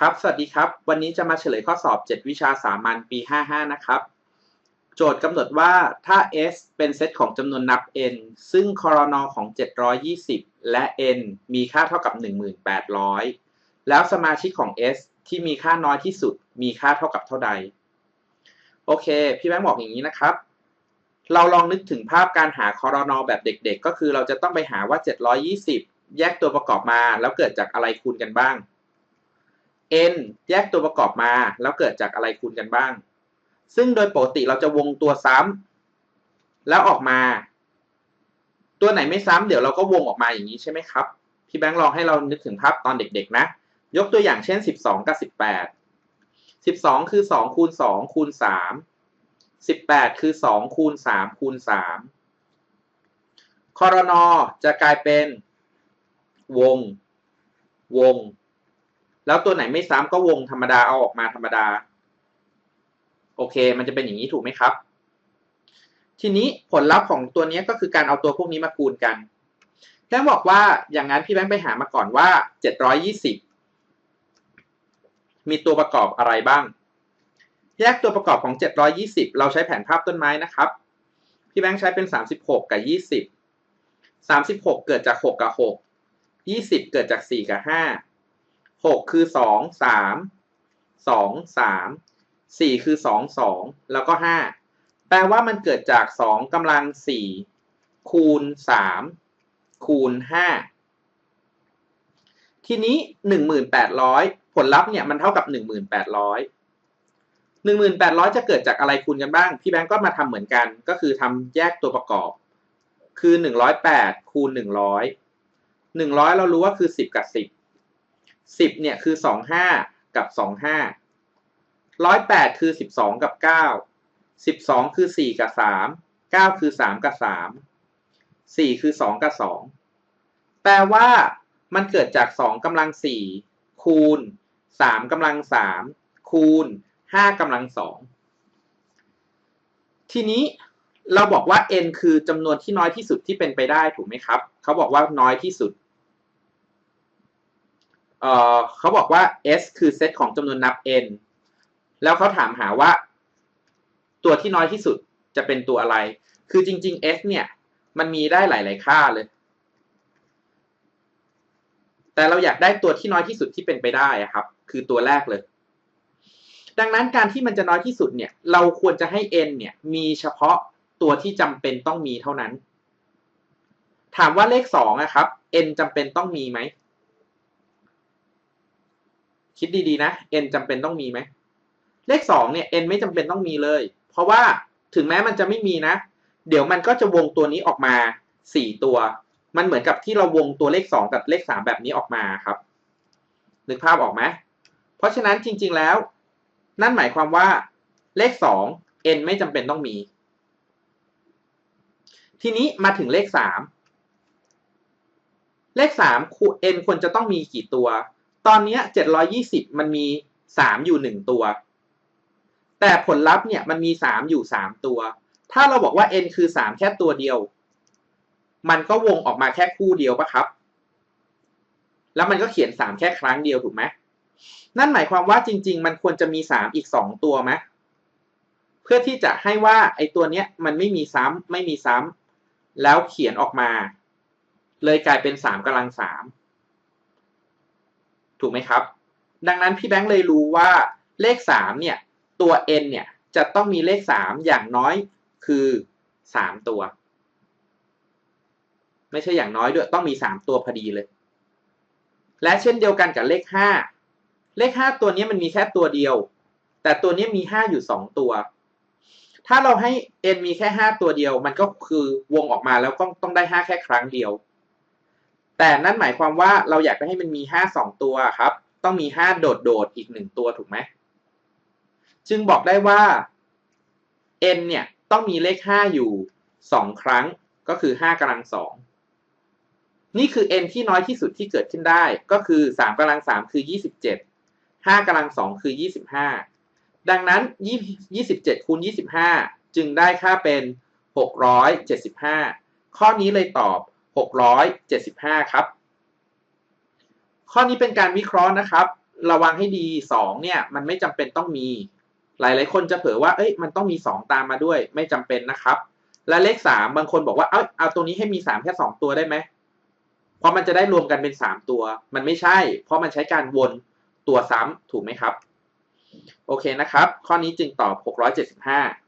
ครับ สวัสดีครับ วันนี้จะมาเฉลยข้อสอบ 7 วิชาสามัญปี 55 นะครับ โจทย์กำหนดว่าถ้า S เป็นเซตของจำนวนนับ n ซึ่งคอรนอของ 720 และ n มีค่าเท่ากับ 1800 แล้วสมาชิกของ S ที่มีค่าน้อยที่สุด มีค่าเท่ากับเท่าใด โอเค พี่แบงค์บอกอย่างนี้นะครับ เราลองนึกถึงภาพการหาคอรนอแบบเด็ก ๆ ก็คือเราจะต้องไปหาว่า 720 แยกตัวประกอบมา แล้วเกิดจากอะไรคูณกันบ้าง n แยกตัวประกอบมา แล้วเกิดจากอะไรคูณกันบ้าง ซึ่งโดยปกติเราจะวงตัวซ้ำแล้วออกมา ตัวไหนไม่ซ้ำเดี๋ยวเราก็วงออกมาอย่างนี้ใช่ไหมครับ พี่แบงค์ลองให้เรานึกถึงภาพตอนเด็กๆนะ ยกตัวอย่างเช่น 12 กับ 18 12 คือ 2 คูณ 2 คูณ 3 18 คือ 2 คูณ 3 คูณ 3 คอรนอจะกลายเป็นวง วง แล้วตัวไหนไม่ซ้ำก็วงธรรมดาเอาออกมาธรรมดา โอเค มันจะเป็นอย่างนี้ถูกไหมครับ ทีนี้ผลลัพธ์ของตัวนี้ก็คือการเอาตัวพวกนี้มาคูณกันแค์บอกว่าอย่างนั้นพี่แบงค์ไปหามาก่อนว่า 720 มีตัวประกอบอะไรบ้าง แยกตัวประกอบของ 720 เราใช้แผนภาพต้นไม้นะครับ พี่แบงค์ใช้เป็น 36 กับ 20 36 เกิดจาก 6 กับ 6 20 เกิดจาก 4 กับ 5 หกคือสองสามสองสามสี่คือสองสองแล้วก็ห้าแปลว่ามันเกิดจากสองกำลังสี่คูณสามคูณห้าทีนี้หนึ่งหมื่นแปดร้อยผลลัพธ์เนี่ยมันเท่ากับหนึ่งหมื่นแปดร้อยหนึ่งหมื่นแปดร้อยจะเกิดจากอะไรคูณกันบ้าง พี่แบงก์ก็มาทำเหมือนกัน ก็คือทำแยกตัวประกอบ คือหนึ่งร้อยแปดคูณหนึ่งร้อยหนึ่งร้อยเรารู้ว่าคือสิบกับสิบ สิบเนี่ยคือสองห้ากับสองห้าร้อยแปดคือสิบสองกับเก้าสิบสองคือสี่กับสามเก้าคือสามกับสามสี่คือสองกับสองแปลว่ามันเกิดจากสองกำลังสี่คูณสามกำลังสามคูณห้ากำลังสองทีนี้เราบอกว่า n คือจำนวนที่น้อยที่สุดที่เป็นไปได้ถูกไหมครับ เขาบอกว่าน้อยที่สุด เอ่อเขาบอกว่า S คือเซตของจำนวนนับ n แล้วเขาถามหาว่า ตัวที่น้อยที่สุดจะเป็นตัวอะไร คือจริง ๆ S เนี่ย มันมีได้หลาย ๆ ค่าเลย แต่เราอยากได้ตัวที่น้อยที่สุดที่เป็นไปได้ครับ คือตัวแรกเลย ดังนั้นการที่มันจะน้อยที่สุดเนี่ย เราควรจะให้ n เนี่ย มีเฉพาะตัวที่จำเป็นต้องมีเท่านั้น ถามว่าเลข2นะครับ n จำเป็นต้องมีไหม คิดดีๆนะ n จำเป็นต้องมีไหม เลขสองเนี่ย n ไม่จำเป็นต้องมีเลย เพราะว่าถึงแม้มันจะไม่มีนะ เดี๋ยวมันก็จะวงตัวนี้ออกมาสี่ตัว มันเหมือนกับที่เราวงตัวเลขสองกับเลขสามแบบนี้ออกมาครับ นึกภาพออกไหม เพราะฉะนั้นจริง ๆแล้ว นั่นหมายความว่าเลขสอง n ไม่จำเป็นต้องมี ทีนี้มาถึงเลขสามเลขสาม n ควรจะต้องมีกี่ตัว ตอนนี้เจ็ดร้อยี่สิบมันมีสามอยู่หนึ่งตัว แต่ผลลัพธ์เนี่ยมันมีสามอยู่สามตัว ถ้าเราบอกว่า n คือสามแค่ตัวเดียว มันก็วงออกมาแค่คู่เดียวปะครับ แล้วมันก็เขียนสามแค่ครั้งเดียวถูกไหมนั่นหมายความว่าจริง ๆ มันควรจะมีสามอีกสองตัวไหมเพื่อที่จะให้ว่าไอ้ตัวเนี้ยมันไม่มีซ้ำไม่มีซ้ำแล้วเขียนออกมา เลยกลายเป็นสามกำลังสาม ถูกไหมครับ ดังนั้นพี่แบงค์เลยรู้ว่าเลข 3 เนี่ย ตัว n เนี่ย จะต้องมีเลข 3 อย่างน้อยคือ 3 ตัว ไม่ใช่อย่างน้อยด้วยต้องมี 3 ตัวพอดีเลย และเช่นเดียวกันกับเลข 5 เลข 5 ตัวนี้มันมีแค่ตัวเดียว แต่ตัวนี้มี 5 อยู่ 2 ตัว ถ้าเราให้ n มีแค่ 5 ตัวเดียว มันก็คือวงออกมาแล้วก็ต้องได้ 5 แค่ครั้งเดียว แต่นั่นหมายความว่าเราอยากให้มันมีห้าสองตัวครับ ต้องมีห้าโดดโดดอีกหนึ่งตัวถูกไหม จึงบอกได้ว่า n เนี่ยต้องมีเลขห้าอยู่สองครั้งก็คือห้ากำลังสองนี่คือ n ที่น้อยที่สุดที่เกิดขึ้นได้ ก็คือสามกำลังสามคือยี่สิบเจ็ดห้ากำลังสองคือยี่สิบห้าดังนั้นยี่สิบเจ็ดคูณยี่สิบห้าจึงได้ค่าเป็นหกร้อยเจ็ดสิบห้าข้อนี้เลยตอบ 675 ครับ ข้อนี้เป็นการวิเคราะห์นะครับ ระวังให้ดี 2 เนี่ย มันไม่จำเป็นต้องมี หลายๆ คนจะเผลอว่า เอ้ย มันต้องมี 2 ตามมาด้วย ไม่จำเป็นนะครับ และเลข 3 บางคนบอกว่า เอาเอาตัวนี้ให้มี 3 แค่ 2 ตัวได้ไหม เพราะมันจะได้รวมกันเป็น 3 ตัว มันไม่ใช่ เพราะมันใช้การวนตัวซ้ำถูกไหมครับ โอเคนะครับ ข้อนี้จึงตอบ 675